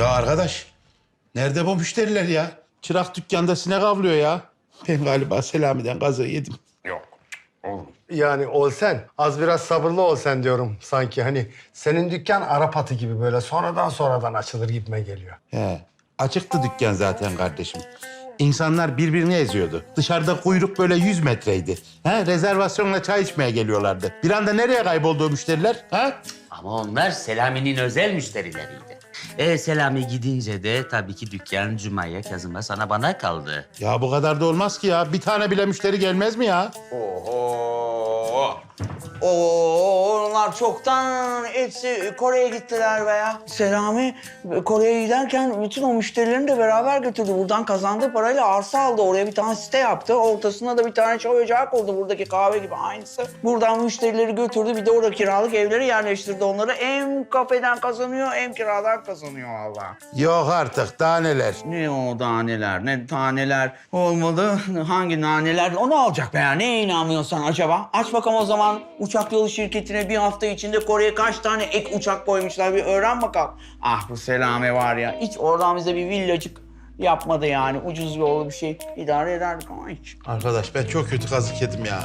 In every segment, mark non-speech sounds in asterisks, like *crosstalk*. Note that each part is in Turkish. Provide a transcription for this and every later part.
Ya arkadaş, nerede bu müşteriler ya? Çırak dükkanda sinek avlıyor ya. Ben galiba Selami'den gazı yedim. Yok. Oğlum. Yani ol sen. Az biraz sabırlı ol sen diyorum sanki. Hani senin dükkan Arap atı gibi böyle sonradan sonradan açılır gibime geliyor. He, açıktı dükkan zaten kardeşim. İnsanlar birbirini eziyordu. Dışarıda kuyruk böyle 100 metreydi. He, rezervasyonla çay içmeye geliyorlardı. Bir anda nereye kayboldu o müşteriler? Ha? Ama onlar Selami'nin özel müşterileriydi. E Selami gidince de tabii ki dükkan Cuma'ya, Kazım'a, sana bana kaldı. Ya bu kadar da olmaz ki ya. Bir tane bile müşteri gelmez mi ya? Oho. Oo, onlar çoktan hepsi Kore'ye gittiler be ya. Selami Kore'ye giderken bütün o müşterilerini de beraber götürdü. Buradan kazandığı parayla arsa aldı. Oraya bir tane site yaptı. Ortasına da bir tane çay ocağı kurdu. Buradaki kahve gibi aynısı. Buradan müşterileri götürdü. Bir de orada kiralık evleri yerleştirdi onları. Hem kafeden kazanıyor hem kiradan kazanıyor Allah. Yok artık daha neler. Ne o taneler, ne taneler olmadı. Hangi naneler? Onu alacak be ya. Neye inanmıyorsun acaba? Aç bakalım o zaman uçak yolu şirketine bir hafta içinde Kore'ye kaç tane ek uçak koymuşlar bir öğren bakalım. Ah bu Selame var ya. Hiç oradan bize bir villacık yapmadı yani. Ucuz yollu bir şey idare ederdik ama hiç. Arkadaş ben çok kötü kazık yedim ya.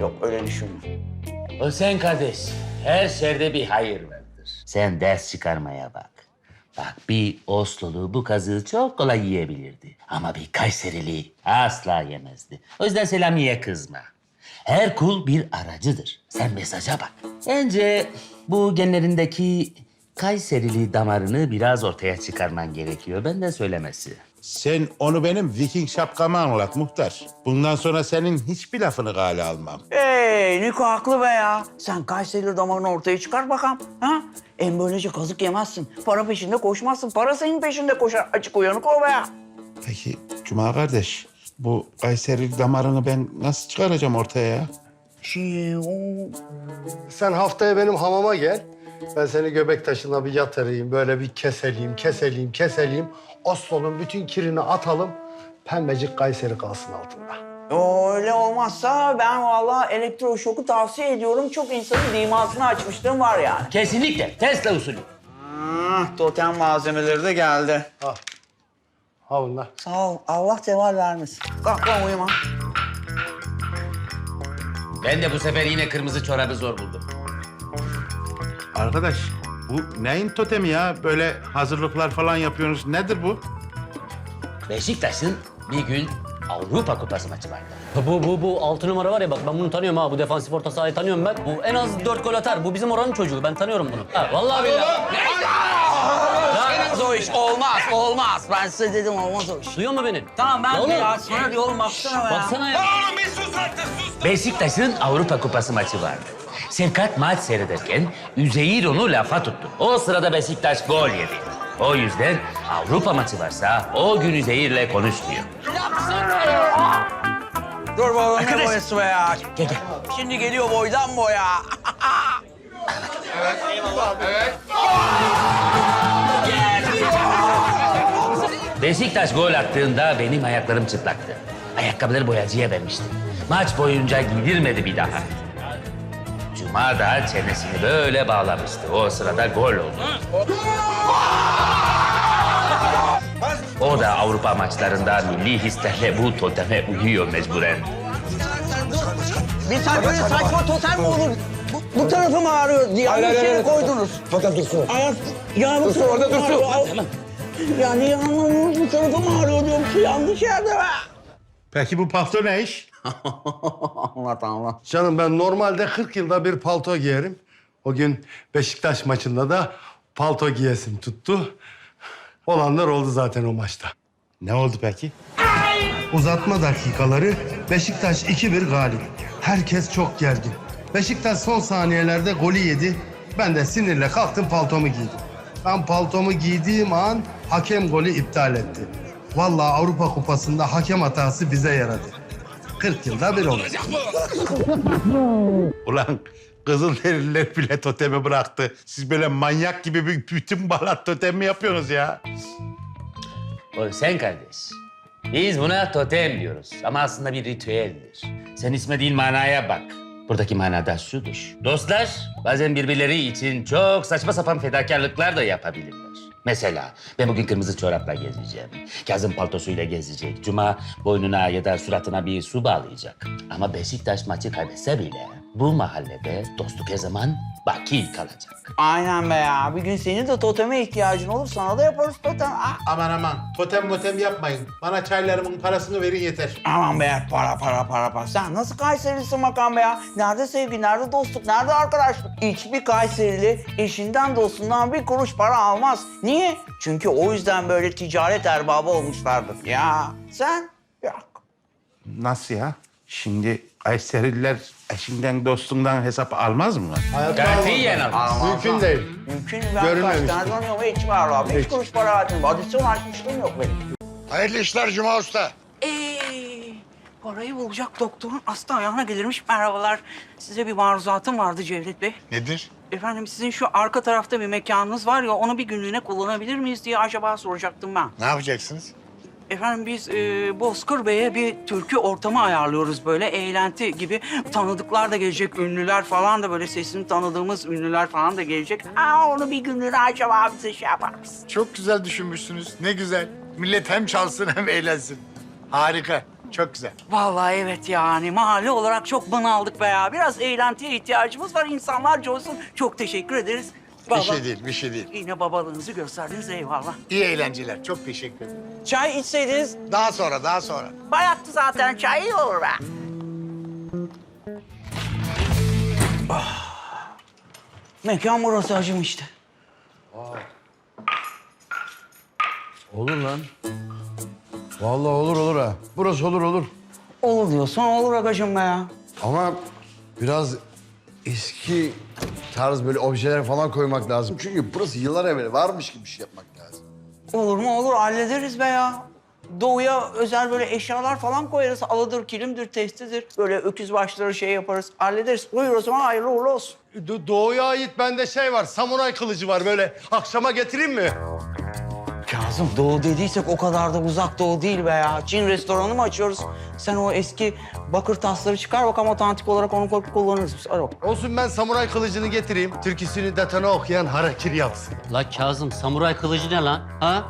Yok öyle düşünme. O sen kardeş, her şerde bir hayır vardır. Sen ders çıkarmaya bak. Bak bir Oslolu bu kazığı çok kolay yiyebilirdi. Ama bir Kayserili asla yemezdi. O yüzden Selami'ye kızma. Her kul bir aracıdır. Sen mesaja bak. Bence bu genlerindeki Kayserili damarını biraz ortaya çıkarman gerekiyor. Benden söylemesi. Sen onu benim Viking şapkama anlat muhtar. Bundan sonra senin hiçbir lafını gale almam. Hey Niko haklı be ya. Sen Kayseri damarını ortaya çıkar bakalım. Ha? En böylece kazık yemezsin. Para peşinde koşmazsın. Para senin peşinde koşar. Açık uyanık ol be ya. Peki Cuma kardeş, bu Kayseri damarını ben nasıl çıkaracağım ortaya ya? Şey, o... Sen haftaya benim hamama gel. Ben seni göbek taşına bir yatırayım. Böyle bir keseleyim, keseleyim, keseleyim. Oslo'nun bütün kirini atalım. Pembecik Kayseri kalsın altında. Öyle olmazsa ben vallahi elektroşoku tavsiye ediyorum. Çok insanın dimasını açmışlığım var yani. Kesinlikle Tesla usulü. Ah, totem malzemeleri de geldi. Ha. Ha bunlar. Sağ ol. Allah ceval vermesin. Kalk lan uyuma. Ben de bu sefer yine kırmızı çorabı zor buldum. Arkadaş, bu neyin totemi ya? Böyle hazırlıklar falan yapıyorsunuz. Nedir bu? Beşiktaş'ın bir gün Avrupa Kupası maçı vardı. Bu, bu, bu altı numara var ya bak ben bunu tanıyorum ha. Bu defansif orta sahayı tanıyorum ben. Bu en az dört gol atar. Bu bizim oranın çocuğu. Ben tanıyorum bunu. Ha, vallahi billahi. Olmaz o iş. Olmaz, olmaz. Ben size dedim olmaz o iş. Duyuyor musun beni? Tamam ben Oğlum. ya sana diyorum baksana ya. Baksana ya. Oğlum bir sus artık sus. Beşiktaş'ın Avrupa Kupası maçı vardı. Sevkat maç seyrederken Üzeyir onu lafa tuttu. O sırada Beşiktaş gol yedi. O yüzden Avrupa maçı varsa o gün Üzeyir'le konuşmuyor. Dur bakalım ne Arkadaş. boyası be ya. Gel gel. Şimdi geliyor boydan boya. *laughs* Beşiktaş gol attığında benim ayaklarım çıplaktı. Ayakkabıları boyacıya vermiştim. Maç boyunca giydirmedi bir daha. Cuma da çenesini böyle bağlamıştı. O sırada gol oldu. O da Avrupa maçlarında milli hislerle bu toteme uyuyor mecburen. Bir tane böyle saçma totem mi olur? Bu, bu tarafım ağrıyor diye yanlış yere koydunuz. Fakat dursun. Ayak, ya bu tarafım orada dursun. ağrıyor. Ya niye anlamıyorsunuz? Bu tarafım ağrıyor diyorum ki yanlış yerde be. Peki bu palto ne iş? *laughs* anlat anlat. Canım ben normalde 40 yılda bir palto giyerim. O gün Beşiktaş maçında da palto giyesim tuttu. Olanlar oldu zaten o maçta. Ne oldu peki? Uzatma dakikaları Beşiktaş 2-1 galip. Herkes çok gergin. Beşiktaş son saniyelerde golü yedi. Ben de sinirle kalktım paltomu giydim. Ben paltomu giydiğim an hakem golü iptal etti. Vallahi Avrupa Kupası'nda hakem hatası bize yaradı. 40 yılda bir olacak. *laughs* Ulan Kızılderililer bile totemi bıraktı. Siz böyle manyak gibi bir bütün balat totemi yapıyorsunuz ya. O sen kardeş. Biz buna totem diyoruz ama aslında bir ritüeldir. Sen isme değil manaya bak. Buradaki manada şudur. Dostlar bazen birbirleri için çok saçma sapan fedakarlıklar da yapabilirler. Mesela ben bugün kırmızı çorapla gezeceğim. Kazım paltosuyla gezecek. Cuma boynuna ya da suratına bir su bağlayacak. Ama Beşiktaş maçı kaybetse bile bu mahallede dostluk her zaman baki kalacak. Aynen be ya. Bir gün senin de toteme ihtiyacın olur. Sana da yaparız totem. Ah, Aman aman totem motem yapmayın. Bana çaylarımın parasını verin yeter. Aman be para para para para. Sen nasıl Kayseri'lisin bakan be ya? Nerede sevgi, nerede dostluk, nerede arkadaşlık? Hiçbir Kayserili eşinden dostundan bir kuruş para almaz. Niye? Çünkü o yüzden böyle ticaret erbabı olmuşlardır. Ya sen yok. Nasıl ya? Şimdi Kayserililer eşinden dostundan hesap almaz mı? Katiyen almaz. Mümkün değil. Mümkün ben kaç Görülmemiş. tane tanıyorum hiç var abi. Hiç kuruş para verdim. Adisyon açmışlığım yok benim. Hayırlı işler Cuma Usta. Ee, parayı bulacak doktorun hasta ayağına gelirmiş. Merhabalar. Size bir maruzatım vardı Cevdet Bey. Nedir? Efendim sizin şu arka tarafta bir mekanınız var ya onu bir günlüğüne kullanabilir miyiz diye acaba soracaktım ben. Ne yapacaksınız? Efendim biz e, Bozkır Bey'e bir türkü ortamı ayarlıyoruz böyle eğlenti gibi. Tanıdıklar da gelecek, ünlüler falan da böyle sesini tanıdığımız ünlüler falan da gelecek. Aa onu bir günlüğüne acaba bize şey yaparız. Çok güzel düşünmüşsünüz. Ne güzel. Millet hem çalsın hem eğlensin. Harika. Çok güzel. Vallahi evet yani mahalle olarak çok bunaldık be ya. Biraz eğlentiye ihtiyacımız var. İnsanlar coşsun. Çok teşekkür ederiz. Bir Baba, şey değil, bir şey değil. Yine babalığınızı gösterdiniz eyvallah. İyi eğlenceler. Çok teşekkür ederim. Çay içseydiniz Daha sonra, daha sonra. bayattı zaten çay iyi olur be. Ah. Mekan burası hacım işte. Olur lan. Vallahi olur olur ha. Burası olur olur. Olur diyorsan olur agacım be ya. Ama biraz eski tarz böyle objeler falan koymak lazım. Çünkü burası yıllar evvel varmış gibi bir şey yapmak lazım. Olur mu olur hallederiz be ya. Doğuya özel böyle eşyalar falan koyarız. Alıdır, kilimdir, testidir. Böyle öküz başları şey yaparız. Hallederiz. Buyur o zaman hayırlı uğurlu olsun. Do- Doğuya ait bende şey var. Samuray kılıcı var böyle. Akşama getireyim mi? Kazım doğu dediysek o kadar da uzak doğu değil be ya. Çin restoranı mı açıyoruz? Sen o eski bakır tasları çıkar bakalım otantik olarak onu kullanırız biz. Hadi bakalım. Olsun ben samuray kılıcını getireyim. Türküsünü detana okuyan harakiri yapsın. La Kazım samuray kılıcı ne lan? Ha?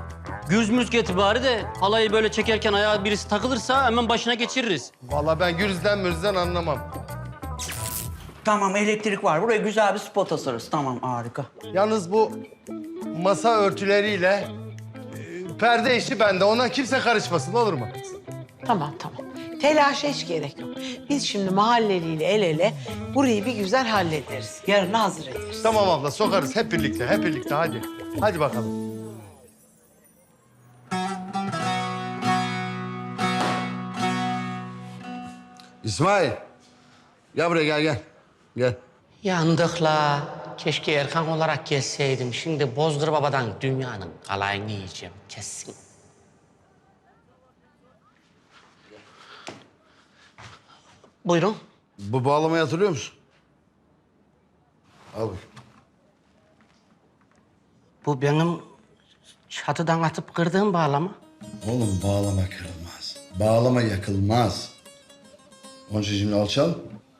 Güz müz getir bari de halayı böyle çekerken ayağa birisi takılırsa hemen başına geçiririz. Vallahi ben gürzden mürzden anlamam. Tamam elektrik var. Buraya güzel bir spot asarız. Tamam harika. Yalnız bu masa örtüleriyle perde işi bende. Ona kimse karışmasın olur mu? Tamam tamam. Telaşa hiç gerek yok. Biz şimdi mahalleliyle el ele burayı bir güzel hallederiz. Yarına hazır ederiz. Tamam abla sokarız hep birlikte hep birlikte hadi. Hadi bakalım. İsmail. Gel buraya gel gel. Gel. Yandık la. Keşke Erkan olarak gelseydim. Şimdi Bozdur Baba'dan dünyanın alayını yiyeceğim kesin. Buyurun. Bu bağlamayı hatırlıyor musun? Al bak. Bu benim çatıdan atıp kırdığım bağlama. Oğlum bağlama kırılmaz. Bağlama yakılmaz. Onun için şimdi alçal.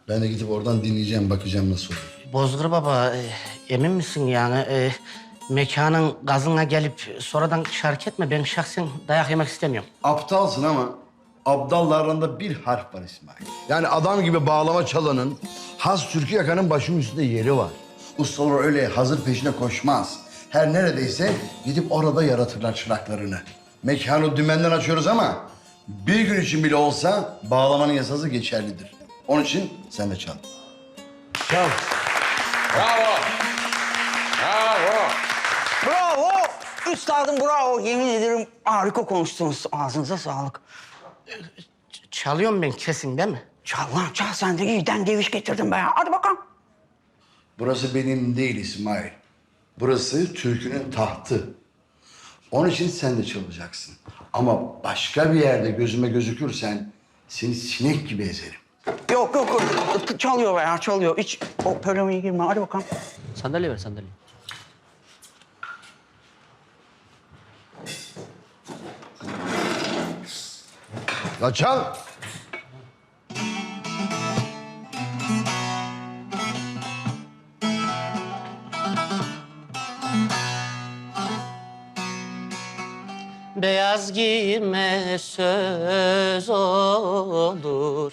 Ben de gidip oradan dinleyeceğim, bakacağım nasıl olur. Bozdur Baba, e, emin misin yani? E, mekanın gazına gelip sonradan şark etme. Ben şahsen dayak yemek istemiyorum. Aptalsın ama abdalla aranda bir harf var İsmail. Yani adam gibi bağlama çalanın, has türkü yakanın başının üstünde yeri var. Ustalar öyle hazır peşine koşmaz. Her neredeyse gidip orada yaratırlar çıraklarını. Mekanı dümenden açıyoruz ama bir gün için bile olsa bağlamanın yasası geçerlidir. Onun için sen de çal. Çal. Bravo. Bravo. Bravo! Üstadım bravo. Yemin ederim harika konuştunuz. Ağzınıza sağlık. Ç- Çalıyorum ben kesin değil mi? Çal lan çal sen de iyiden deviş getirdin be. Hadi bakalım. Burası benim değil İsmail. Burası türkünün tahtı. Onun için sen de çalacaksın. Ama başka bir yerde gözüme gözükürsen seni sinek gibi ezerim. Yok yok yok. Çalıyor ya çalıyor. Hiç o polemiğe girme. Hadi bakalım. Sandalye ver sandalye. Ya çal. Beyaz giyme söz olur,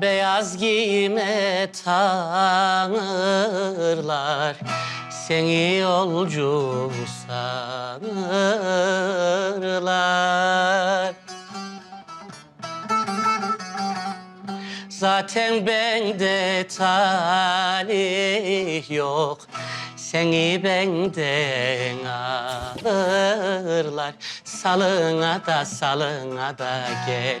Beyaz giyme tanırlar. Seni yolcu sanırlar. Zaten bende talih yok. Seni benden alırlar. Salına da salına da gel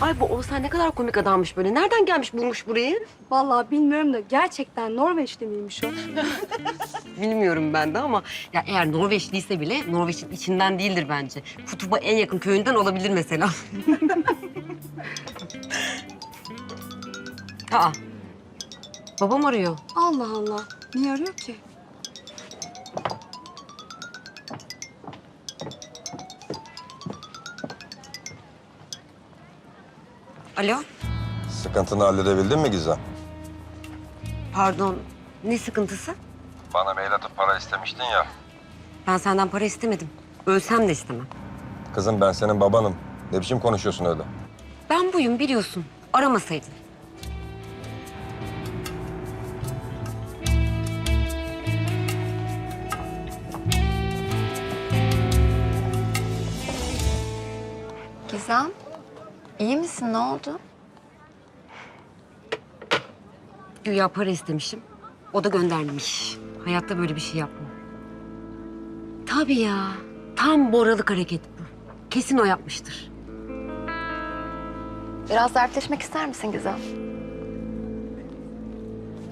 Ay bu Oğuzhan ne kadar komik adammış böyle. Nereden gelmiş bulmuş burayı? Vallahi bilmiyorum da gerçekten Norveç'te miymiş o? *laughs* Bilmiyorum ben de ama ya eğer Norveçliyse bile Norveç'in içinden değildir bence. Kutuba en yakın köyünden olabilir mesela. *laughs* Aa. Babam arıyor. Allah Allah. Niye arıyor ki? Alo. Sıkıntını halledebildin mi Gizem? Pardon. Ne sıkıntısı? Bana mail atıp para istemiştin ya. Ben senden para istemedim. Ölsem de istemem. Kızım ben senin babanım. Ne biçim konuşuyorsun öyle? Ben buyum biliyorsun. Aramasaydın. Misin? Ne oldu? Güya para istemişim. O da göndermemiş. Hayatta böyle bir şey yapmam. Tabii ya. Tam boralık hareket bu. Kesin o yapmıştır. Biraz dertleşmek ister misin Gizem?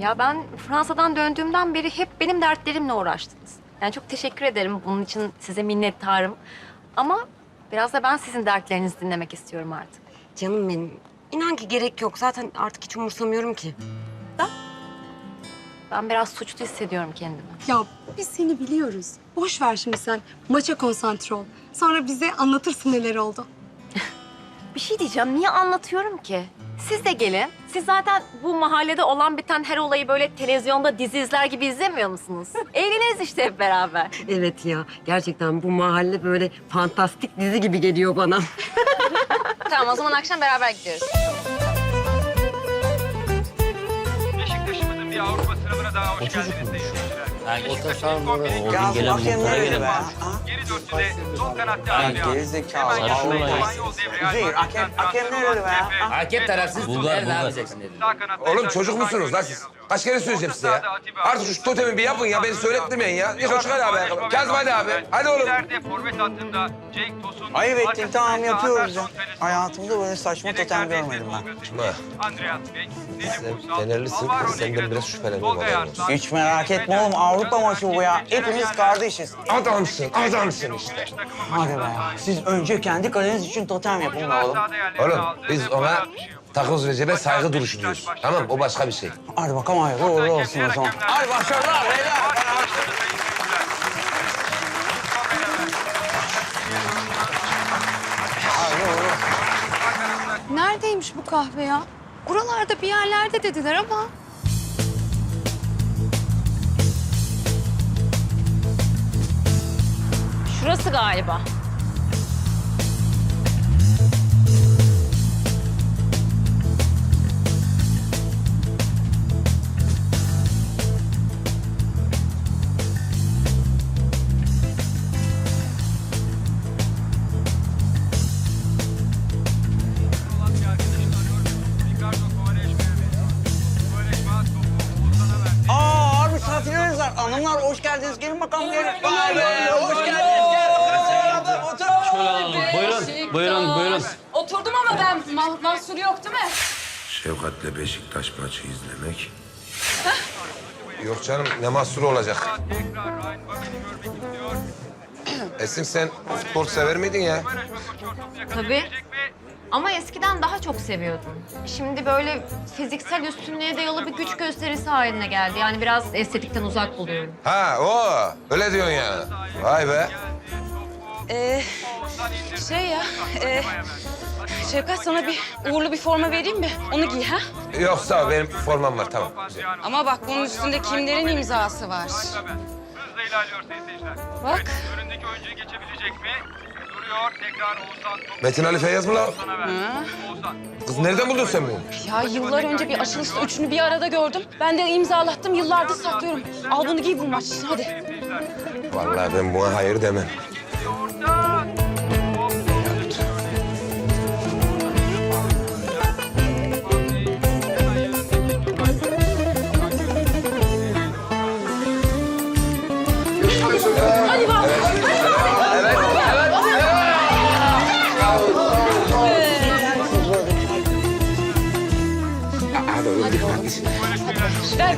Ya ben Fransa'dan döndüğümden beri hep benim dertlerimle uğraştınız. Yani çok teşekkür ederim. Bunun için size minnettarım. Ama biraz da ben sizin dertlerinizi dinlemek istiyorum artık. Canım benim. İnan ki gerek yok. Zaten artık hiç umursamıyorum ki. Ben biraz suçlu hissediyorum kendimi. Ya biz seni biliyoruz. Boş ver şimdi sen. Maça konsantre ol. Sonra bize anlatırsın neler oldu. *laughs* Bir şey diyeceğim. Niye anlatıyorum ki? Siz de gelin. Siz zaten bu mahallede olan biten her olayı böyle televizyonda dizi izler gibi izlemiyor musunuz? *laughs* Eğleniriz işte hep beraber. Evet ya. Gerçekten bu mahalle böyle fantastik dizi gibi geliyor bana. *laughs* tamam o zaman akşam beraber gidiyoruz. Beşiktaş'ımızın bir Avrupa sınavına daha hoş geldiniz sevgili Otursam böyle. Ya gelen bakayım muhtara nereye gelin. be? Ha? Geri dörtlüde sol kanatta Ya Adrian. gerizekalı. Hemen yanında devre Üzeyir, Almanya'dan hakem- hakem ne olan öyle be? Ha? Hakem tarafsız Bulgar, Bulgar. yapacaksın dedi. Sağ kanatta Oğlum çocuk musunuz lan siz? Kaç kere söyleyeceğim size ya? Artık şu totemi bir yapın ya beni söylettirmeyin ya. Yıkın çıkar abi ayakkabı. Kazım hadi abi. Hadi oğlum. İleride forvet hattında Cenk Tosun. Ayıp ettin tamam yapıyoruz ya. Hayatımda böyle saçma totem görmedim ben. Nedim Uysal, Fenerlisin, senden biraz şüpheleniyorum haberin Hiç merak etme oğlum Avrupa maçı bu ya. Hepimiz kardeşiz. Adamsın, adamsın işte. Hadi be ya. Siz önce kendi kaleniz için totem yapın oğlum. Oğlum biz ona takoz Recep'e saygı duruşu diyoruz. Tamam o başka bir şey. Hadi bakalım hayırlı uğurlu olsun o zaman. Hadi başarılar beyler. Hadi Neredeymiş bu kahve ya? Buralarda bir yerlerde dediler ama. Şurası galiba. Şefkat'le Beşiktaş maçı izlemek. Yok canım ne mahsuru olacak. Esin sen futbol sever miydin ya? Tabii. Ama eskiden daha çok seviyordum. Şimdi böyle fiziksel üstünlüğe dayalı bir güç gösterisi haline geldi. Yani biraz estetikten uzak buluyorum. Ha o öyle diyorsun yani. Vay be. Ee, şey ya, e, Şevkat sana bir uğurlu bir forma vereyim mi? Onu giy ha? Yok sağ ol benim formam var tamam. Güzel. Ama bak bunun üstünde kimlerin imzası var. Hızla ilerliyor sayın seyirciler. Bak. Önündeki oyuncuyu geçebilecek mi? Duruyor. Tekrar Oğuzhan. Metin Ali Feyyaz mı lan? Verdi. Oğuzhan. Kız nereden buldun sen beni? Ya yıllar önce bir açılışta üçünü bir arada gördüm. Ben de imzalattım, yıllardır saklıyorum. Al bunu giy bu maç için hadi. Vallahi ben buna hayır demem.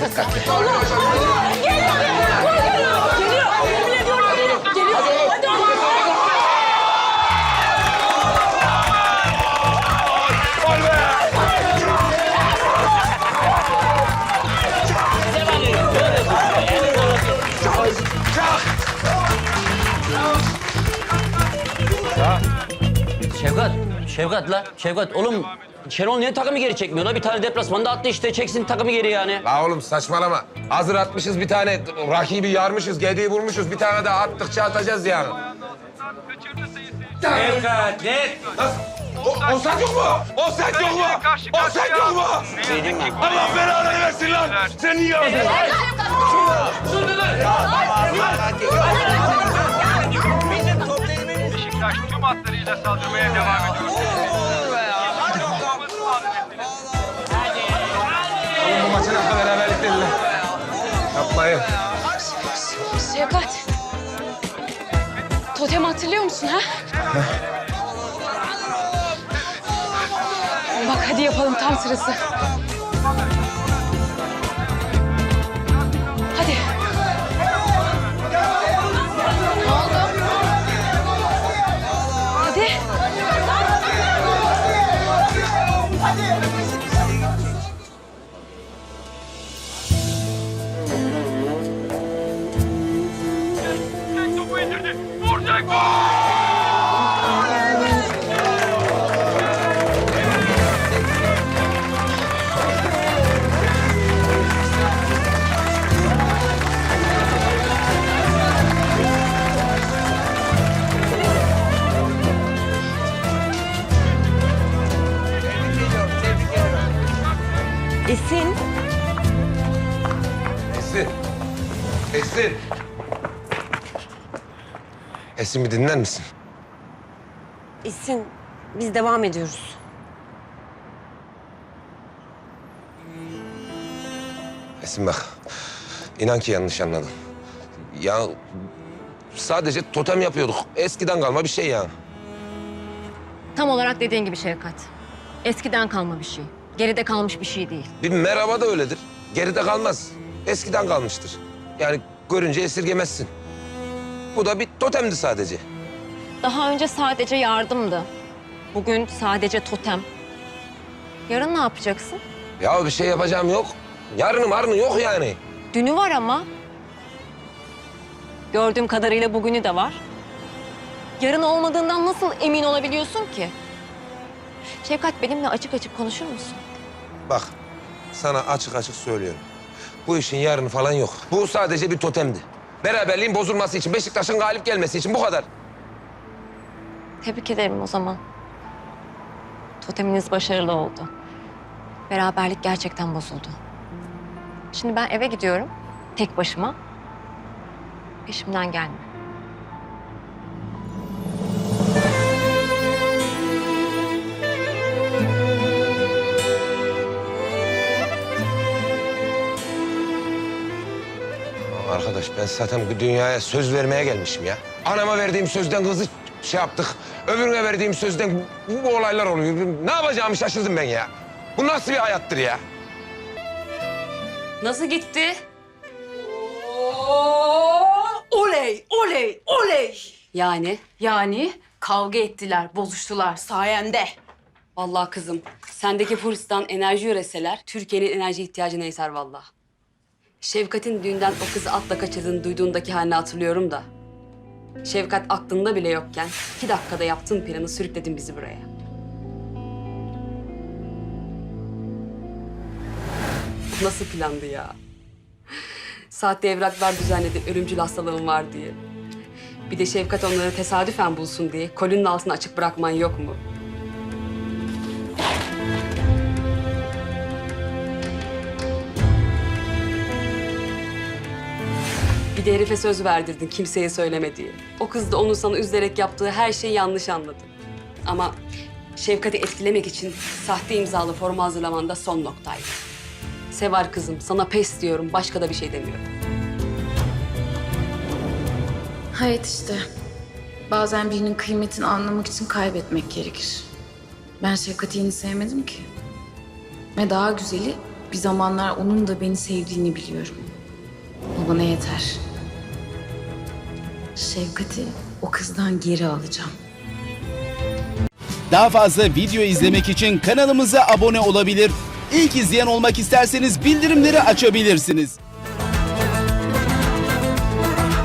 Şevkat, Şevkat la. Şevkat oğlum Şenol niye takımı geri çekmiyor la? Bir tane deplasmanda attı işte. Çeksin takımı geri yani. La oğlum saçmalama. Hazır atmışız bir tane rakibi yarmışız, gediği vurmuşuz. Bir tane daha attıkça atacağız yani. Şevkat, net. O, o sen yok mu? O sen yok mu? O sen yok mu? Allah belanı versin lan. Sen niye yaptın? Beşiktaş tüm hatlarıyla saldırmaya devam ediyor. Bu maçın hakkı beraberlik değil lan. Yapmayın. Şevkat. Totem hatırlıyor musun ha? Bak hadi yapalım tam sırası. Esin bir dinler misin? Esin, biz devam ediyoruz. Esin bak. İnan ki yanlış anladın. Ya sadece totem yapıyorduk. Eskiden kalma bir şey ya. Tam olarak dediğin gibi Şevkat. Eskiden kalma bir şey. Geride kalmış bir şey değil. Bir merhaba da öyledir. Geride kalmaz. Eskiden kalmıştır. Yani görünce esirgemezsin. Bu da bir totemdi sadece. Daha önce sadece yardımdı. Bugün sadece totem. Yarın ne yapacaksın? Ya bir şey yapacağım yok. Yarını marını yok yani. Dünü var ama. Gördüğüm kadarıyla bugünü de var. Yarın olmadığından nasıl emin olabiliyorsun ki? Şevkat benimle açık açık konuşur musun? Bak sana açık açık söylüyorum. Bu işin yarını falan yok. Bu sadece bir totemdi. Beraberliğin bozulması için, Beşiktaş'ın galip gelmesi için bu kadar. Tebrik ederim o zaman. Toteminiz başarılı oldu. Beraberlik gerçekten bozuldu. Şimdi ben eve gidiyorum. Tek başıma. Peşimden gelme. Arkadaş ben zaten bu dünyaya söz vermeye gelmişim ya. Anama verdiğim sözden kızı şey yaptık. Öbürüne verdiğim sözden bu, bu olaylar oluyor. Ne yapacağımı şaşırdım ben ya. Bu nasıl bir hayattır ya? Nasıl gitti? Oley, oley, oley. Yani? Yani kavga ettiler, bozuştular sayende. Vallahi kızım, sendeki hırstan enerji üreseler Türkiye'nin enerji ihtiyacını eser vallahi. Şevkat'in düğünden o kızı atla kaçırdığını duyduğundaki halini hatırlıyorum da. Şevkat aklında bile yokken iki dakikada yaptığın planı sürükledin bizi buraya. Nasıl plandı ya? Sahte evraklar düzenledi ölümcül hastalığım var diye. Bir de Şevkat onları tesadüfen bulsun diye kolinin altını açık bırakman yok mu? Bir de herife söz verdirdin kimseye söyleme diye. O kız da onun sana üzülerek yaptığı her şeyi yanlış anladı. Ama Şevkat'i etkilemek için sahte imzalı forma hazırlamanda son noktaydı. Sevar kızım, sana pes diyorum. Başka da bir şey demiyorum. Hayat işte. Bazen birinin kıymetini anlamak için kaybetmek gerekir. Ben Şefkat'i yeni sevmedim ki. Ve daha güzeli bir zamanlar onun da beni sevdiğini biliyorum. Bu bana yeter. Şefkat'i o kızdan geri alacağım. Daha fazla video izlemek için kanalımıza abone olabilir. İlk izleyen olmak isterseniz bildirimleri açabilirsiniz.